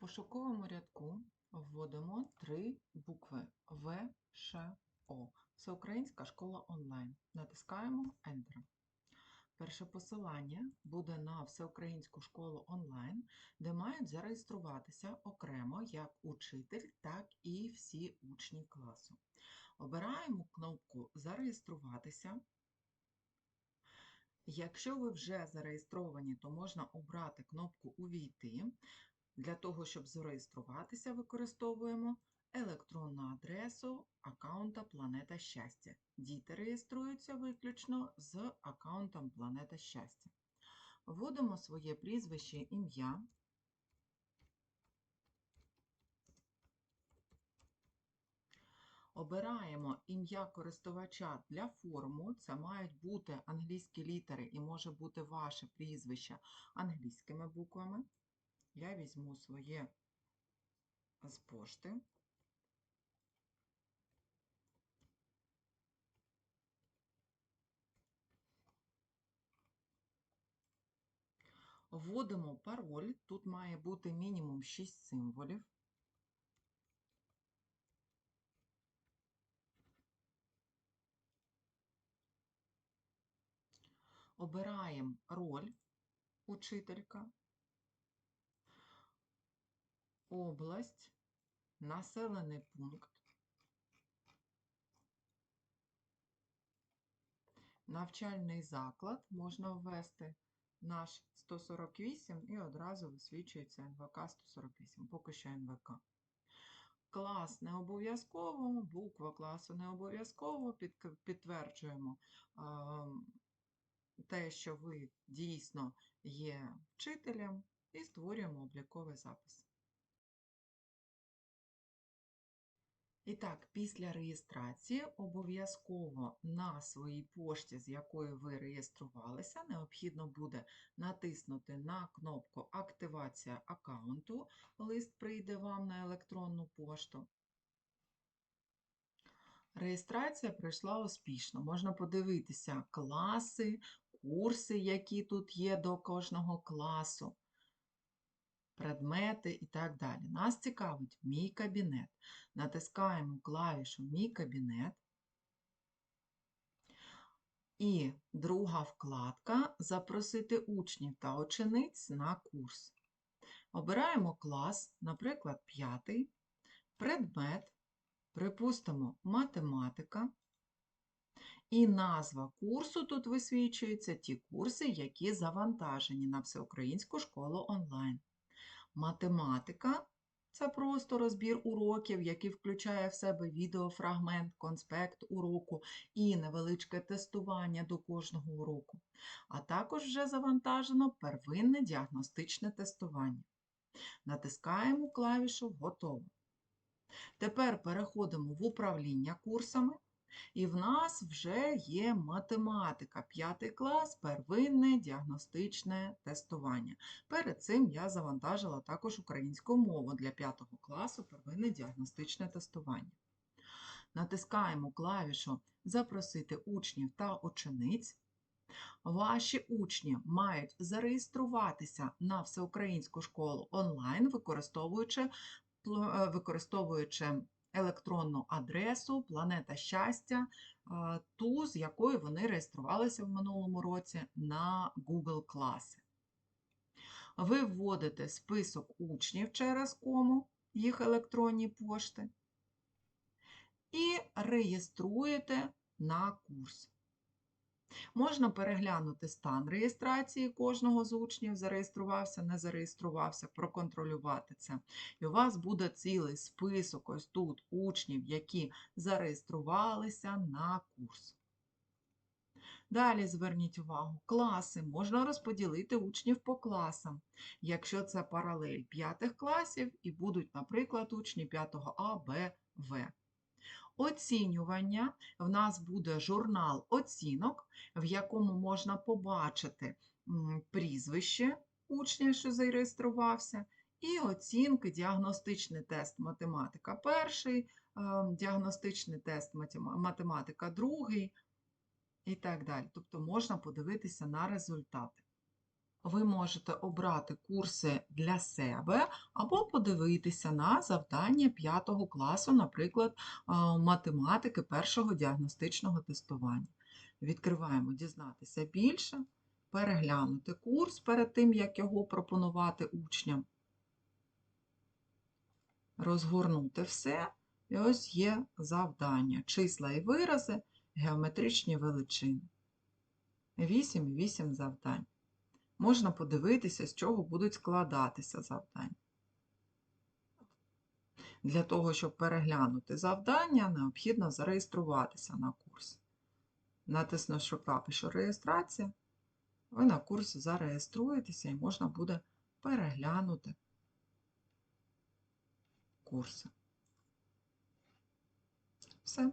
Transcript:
пошуковому рядку вводимо три букви В, Ш, О. Всеукраїнська школа онлайн. Натискаємо Enter. Перше посилання буде на Всеукраїнську школу онлайн, де мають зареєструватися окремо як учитель, так і всі учні класу. Обираємо кнопку Зареєструватися. Якщо ви вже зареєстровані, то можна обрати кнопку Увійти. Для того, щоб зареєструватися, використовуємо електронну адресу аккаунта Планета Щастя. Діти реєструються виключно з аккаунтом Планета Щастя. Вводимо своє прізвище, ім'я. Обираємо ім'я користувача для форму. Це мають бути англійські літери і може бути ваше прізвище англійськими буквами. Я візьму своє з пошти. Вводимо пароль. Тут має бути мінімум 6 символів. Обираємо роль учителька. Область, населений пункт, навчальний заклад можна ввести наш 148 і одразу висвічується НВК 148, поки що НВК. Клас не обов'язково, буква класу не обов'язково, підтверджуємо те, що ви дійсно є вчителем, і створюємо обліковий запис. І так, після реєстрації обов'язково на своїй пошті, з якою ви реєструвалися, необхідно буде натиснути на кнопку Активація аккаунту. Лист прийде вам на електронну пошту. Реєстрація пройшла успішно. Можна подивитися класи, курси, які тут є до кожного класу предмети і так далі. Нас цікавить мій кабінет. Натискаємо клавішу Мій кабінет. І друга вкладка Запросити учнів та учениць на курс. Обираємо клас, наприклад, п'ятий, предмет, припустимо, математика. І назва курсу тут висвічується ті курси, які завантажені на всеукраїнську школу онлайн. Математика це просто розбір уроків, який включає в себе відеофрагмент, конспект уроку і невеличке тестування до кожного уроку. А також вже завантажено первинне діагностичне тестування. Натискаємо клавішу Готово. Тепер переходимо в управління курсами. І в нас вже є математика, п'ятий клас, первинне діагностичне тестування. Перед цим я завантажила також українську мову для п'ятого класу, первинне діагностичне тестування. Натискаємо клавішу Запросити учнів та учениць. Ваші учні мають зареєструватися на всеукраїнську школу онлайн, використовуючи використовуючи електронну адресу Планета щастя, ту, з якою вони реєструвалися в минулому році на Google класи. Ви вводите список учнів через кому, їх електронні пошти, і реєструєте на курс. Можна переглянути стан реєстрації кожного з учнів, зареєструвався, не зареєструвався, проконтролювати це. І у вас буде цілий список ось тут учнів, які зареєструвалися на курс. Далі зверніть увагу, класи можна розподілити учнів по класам, якщо це паралель п'ятих класів і будуть, наприклад, учні 5 А, Б, В оцінювання. В нас буде журнал оцінок, в якому можна побачити прізвище учня, що зареєструвався, і оцінки, діагностичний тест математика перший, діагностичний тест математика другий і так далі. Тобто можна подивитися на результати. Ви можете обрати курси для себе або подивитися на завдання 5 класу, наприклад, математики першого діагностичного тестування. Відкриваємо дізнатися більше, переглянути курс перед тим, як його пропонувати учням, розгорнути все. І ось є завдання. Числа і вирази, геометричні величини. 8 і 8 завдань. Можна подивитися, з чого будуть складатися завдання. Для того, щоб переглянути завдання, необхідно зареєструватися на курс. Натиснувши клавішу реєстрація, ви на курс зареєструєтеся і можна буде переглянути курси. Все.